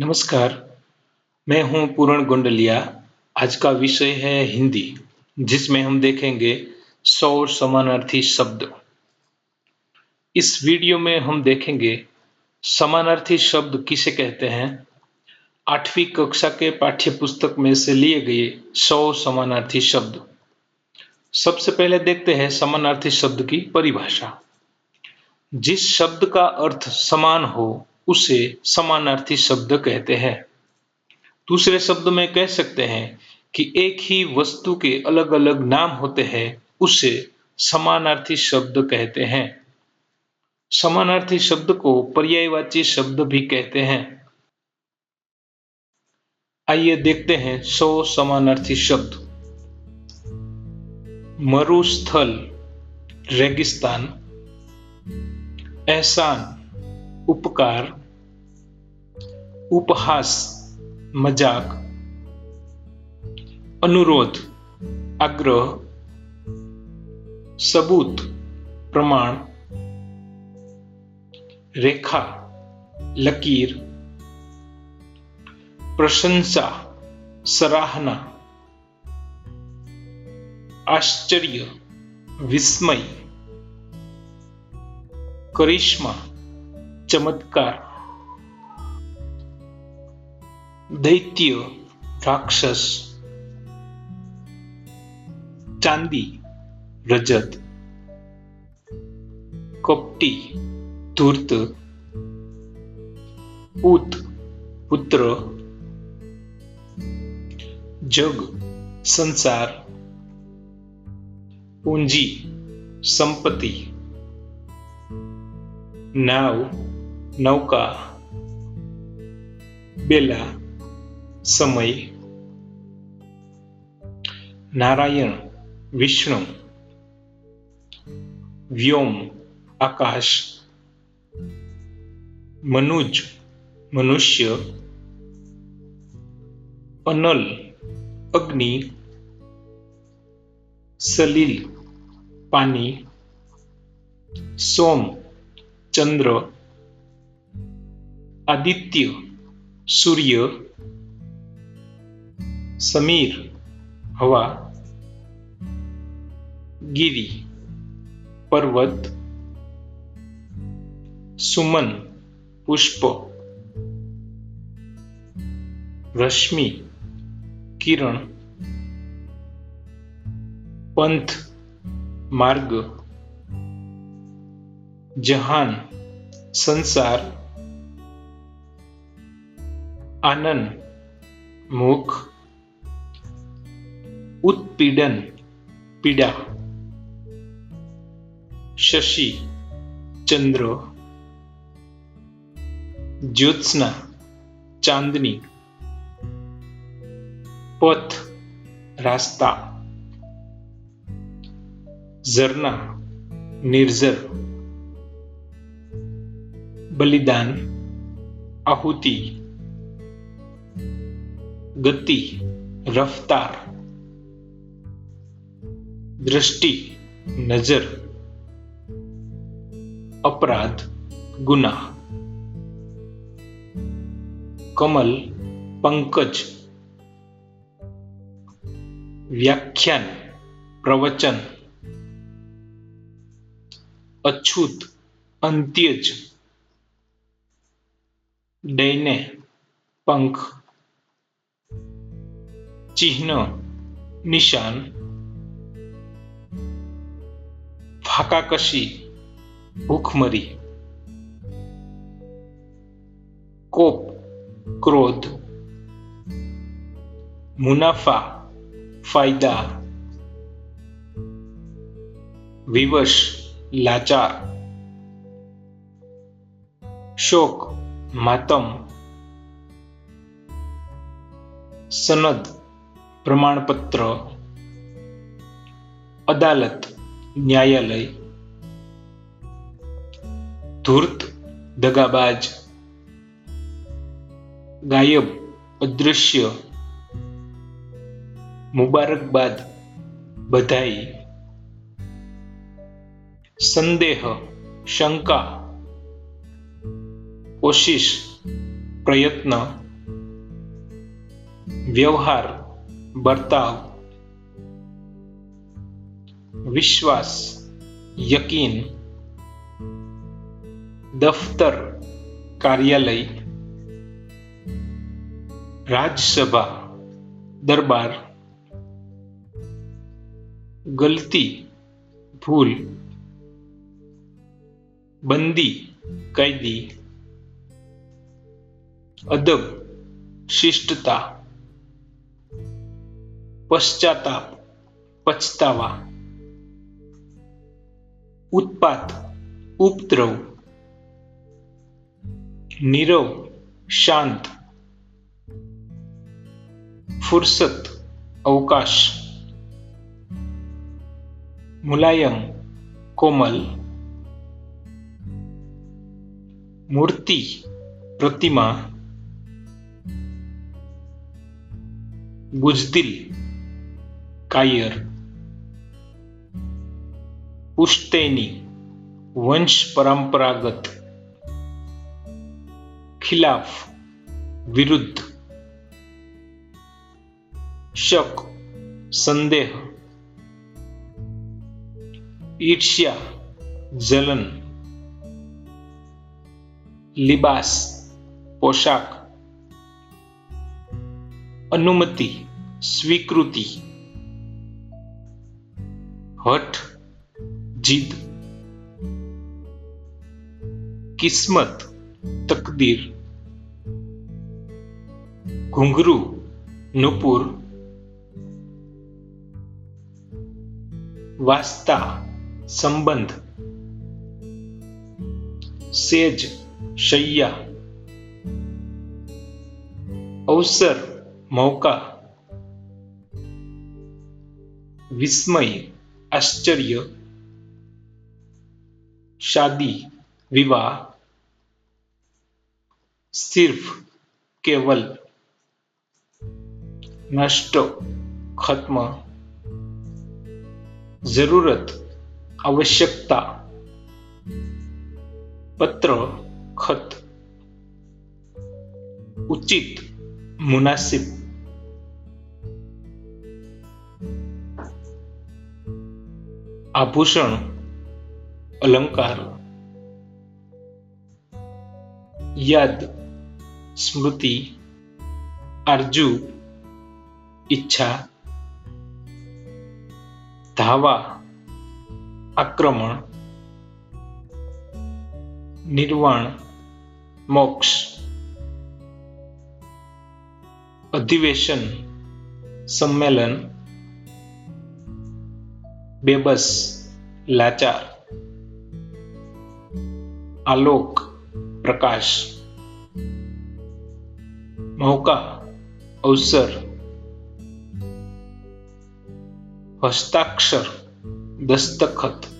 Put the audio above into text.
नमस्कार, मैं हूँ पूर्ण गुंडलिया। आज का विषय है हिंदी, जिसमें हम देखेंगे सौ समानार्थी शब्द। इस वीडियो में हम देखेंगे समानार्थी शब्द किसे कहते हैं। आठवीं कक्षा के पाठ्य पुस्तक में से लिए गए सौ समानार्थी शब्द। सबसे पहले देखते हैं समानार्थी शब्द की परिभाषा। जिस शब्द का अर्थ समान हो उसे समानार्थी शब्द कहते हैं। दूसरे शब्द में कह सकते हैं कि एक ही वस्तु के अलग अलग नाम होते हैं, उसे समानार्थी शब्द कहते हैं। समानार्थी शब्द को पर्यायवाची शब्द भी कहते हैं। आइए देखते हैं सौ समानार्थी शब्द। मरुस्थल, रेगिस्तान। एहसान, उपकार। उपहास मज़ाक अनुरोध आग्रह सबूत प्रमाण रेखा लकीर प्रशंसा सराहना आश्चर्य विस्मय करिश्मा चमत्कार दैत्य राक्षस चांदी रजत कपटी धूर्त पूत पुत्र जग संसार पूंजी संपत्ती नाव नौका बेला समय। नारायण, विष्णु, व्योम, आकाश, मनुज, मनुष्य, अनल, अग्नि, सलील, पानी, सोम, चंद्र, आदित्य, सूर्य समीर हवा गिरी पर्वत सुमन पुष्प रश्मि किरण पंथ मार्ग जहान संसार आनंद मुख उत्पीडन पीड़ा। शशि चंद्र। ज्योत्सना चांदनी। पथ रास्ता। झरना निर्जर बलिदान आहुति। गति रफ्तार। दृष्टि नज़र अपराध गुना कमल पंकज। व्याख्यान प्रवचन। अछूत अंत्यज। डैने पंख। चिन्ह निशान। फाकाकशी भूखमरी कोप क्रोध मुनाफा फायदा विवश लाचार शोक मातम सनद प्रमाणपत्र अदालत न्यायालय। धूर्त दगाबाज गायब अदृश्य मुबारकबाद बधाई। संदेह शंका कोशिश प्रयत्न व्यवहार बर्ताव। विश्वास यकीन दफ्तर कार्यालय राज्यसभा दरबार गलती भूल बंदी कैदी अदब शिष्टता पश्चाताप पछतावा। उत्पात उपद्रव नीरव शांत फुर्सत अवकाश मुलायम कोमल मूर्ति प्रतिमा बुजदिल कायर પુશ્તૈની વંશ પરંપરાગત ખિલાફ વિરુદ્ધ શક સંદેહ ઈર્ષ્યા જલન लिबास पोशाक अनुमति स्वीकृति हठ जिद किस्मत तकदीर घुंघरू नुपुर वास्ता संबंध सेज शैया अवसर मौका विस्मय आश्चर्य शादी विवाह सिर्फ केवल नष्ट खत्म जरूरत आवश्यकता पत्र खत उचित मुनासिब. आभूषण अलंकार याद स्मृति आरज़ू इच्छा धावा आक्रमण निर्वाण मोक्ष अधिवेशन सम्मेलन बेबस लाचार। आलोक प्रकाश मौका अवसर हस्ताक्षर दस्तखत।